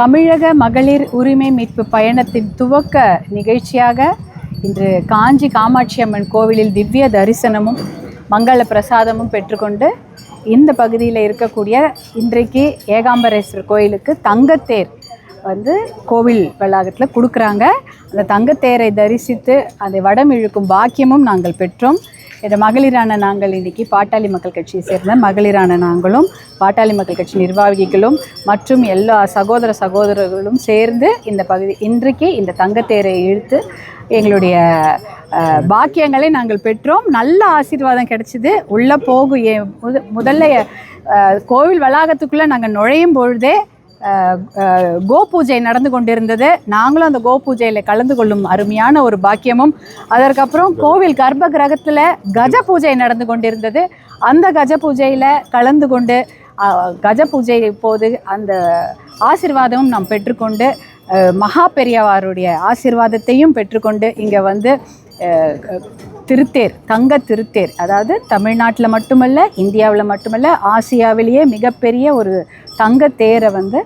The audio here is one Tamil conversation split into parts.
தமிழக மகளிர் உரிமை மீட்பு பயணத்தின் துவக்க நிகழ்ச்சியாக இன்று காஞ்சி காமாட்சி அம்மன் கோவிலில் திவ்ய தரிசனமும் மங்கள பிரசாதமும் பெற்றுக்கொண்டு இந்த பகுதியில் இருக்கக்கூடிய இன்றைக்கு ஏகாம்பரேஸ்வரர் கோயிலுக்கு தங்கத்தேர் வந்து கோவில் வளாகத்தில் கொடுக்குறாங்க. அந்த தங்கத்தேரை தரிசித்து அதை வடம் இழுக்கும் பாக்கியமும் நாங்கள் பெற்றோம். இந்த மகளிரான நாங்கள் இன்றைக்கி பாட்டாளி மக்கள் கட்சியை சேர்ந்த மகளிரான நாங்களும் பாட்டாளி மக்கள் கட்சி நிர்வாகிகளும் மற்றும் எல்லா சகோதர சகோதரர்களும் சேர்ந்து இந்த பகுதி இன்றைக்கு இந்த தங்கத்தேரை இழுத்து எங்களுடைய பாக்கியங்களை நாங்கள் பெற்றோம். நல்ல ஆசீர்வாதம் கிடைச்சிது. உள்ளே போகும் ஏ- முத- முதல்ல கோவில் வளாகத்துக்குள்ளே நாங்கள் நுழையும் பொழுதே கோ பூஜை நடந்து கொண்டிருந்தது. நாங்களும் அந்த கோ பூஜையில் கலந்து கொள்ளும் அருமையான ஒரு பாக்கியமும். அதற்கப்புறம் கோவில் கர்ப்ப கிரகத்தில் கஜ பூஜை நடந்து கொண்டிருந்தது. அந்த கஜ பூஜையில் கலந்து கொண்டு கஜ பூஜை போது அந்த ஆசிர்வாதமும் நாம் பெற்றுக்கொண்டு மகா பெரியவாருடைய ஆசிர்வாதத்தையும் பெற்றுக்கொண்டு இங்கே வந்து திருத்தேர் தங்க திருத்தேர் அதாவது தமிழ்நாட்டில் மட்டுமல்ல இந்தியாவில் மட்டுமல்ல ஆசியாவிலேயே மிகப்பெரிய ஒரு தங்க தேரை வந்து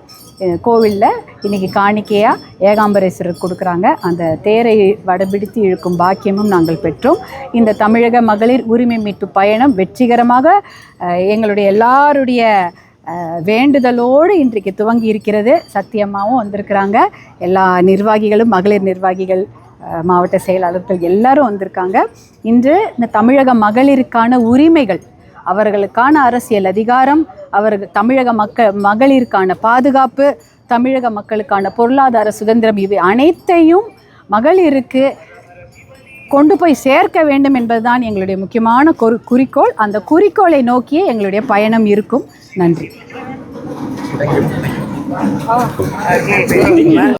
கோவிலில் இன்றைக்கி காணிக்கையாக ஏகாம்பரேஸ்வரர் கொடுக்குறாங்க. அந்த தேரை வடபிடித்து இழுக்கும் பாக்கியமும் நாங்கள் பெற்றோம். இந்த தமிழக மகளிர் உரிமை மீட்பு பயணம் வெற்றிகரமாக எங்களுடைய எல்லாருடைய வேண்டுதலோடு இன்றைக்கு துவங்கி இருக்கிறது. சத்தியமாகவும் வந்திருக்கிறாங்க. எல்லா நிர்வாகிகளும் மகளிர் நிர்வாகிகள் மாவட்ட செயலாளர்கள் எல்லாரும் வந்திருக்காங்க. இன்று இந்த தமிழக மகளிருக்கான உரிமைகள் அவர்களுக்கான அரசியல் அதிகாரம் அவர்கள் தமிழக மக்கள் மகளிருக்கான பாதுகாப்பு தமிழக மக்களுக்கான பொருளாதார சுதந்திரம் இவை அனைத்தையும் மகளிருக்கு கொண்டு போய் சேர்க்க வேண்டும் என்பதுதான் எங்களுடைய முக்கியமான குறி குறிக்கோள். அந்த குறிக்கோளை நோக்கியே எங்களுடைய பயணம் இருக்கும். நன்றி.